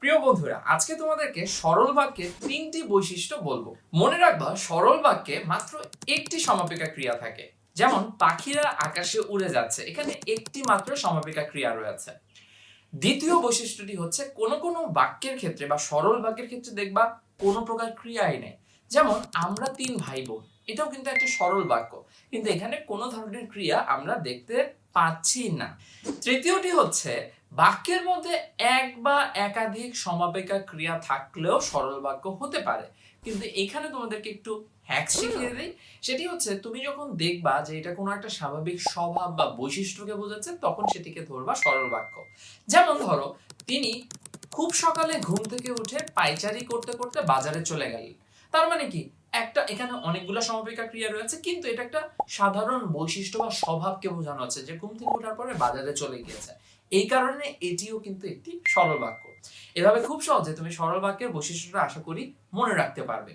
প্রিয় বন্ধুরা, আজকে তোমাদেরকে সরল বাক্যে তিনটি বৈশিষ্ট্য বলব। মনে রাখবা, সরল বাক্যে মাত্র একটি সমাপিকা ক্রিয়া থাকে। যেমন, পাখিরা আকাশে উড়ে যাচ্ছে, এখানে একটি মাত্র সমাপিকা ক্রিয়া রয়েছে। দ্বিতীয় বৈশিষ্ট্যটি হচ্ছে, কোন কোন বাক্যের ক্ষেত্রে বা সরল বাক্যের ক্ষেত্রে দেখবা কোনো প্রকার ক্রিয়াই নেই। যেমন, আমরা তিন ভাই বোন এটাও কিন্তু একটা সরল বাক্য। কিন্তু এখানে কোনো ধরনের ক্রিয়া আমরা দেখতে পাচ্ছি না। তৃতীয়টি হচ্ছে বাক্যের মধ্যে এক বা একাধিক সমাপিকা ক্রিয়া থাকলেও সরল বাক্য হতে পারে। কিন্তু এখানে তোমাদেরকে একটু হ্যাক শিখিয়ে দিই। সেটি হচ্ছে তুমি যখন দেখবা যে এটা কোনো একটা স্বাভাবিক স্বভাব বা বৈশিষ্ট্যকে বোঝাচ্ছে তখন সেটিকে ধরবা সরল বাক্য। যেমন ধরো তিনি খুব সকালে ঘুম থেকে উঠে পাইচারি করতে করতে বাজারে চলে গেলেন। তার মানে কি? একটা, এখানে অনেকগুলো সমাপিকা ক্রিয়া রয়েছে, কিন্তু এটা একটা সাধারণ বৈশিষ্ট্য বা স্বভাবকে বোঝানো হচ্ছে যে ঘুম থেকে ওঠার পরে বাজারে চলে গিয়েছে। এই কারণে এটিও কিন্তু একটি সরল বাক্য। এভাবে খুব সহজে তুমি সরল বাক্যের বৈশিষ্ট্যটা আশা করি মনে রাখতে পারবে।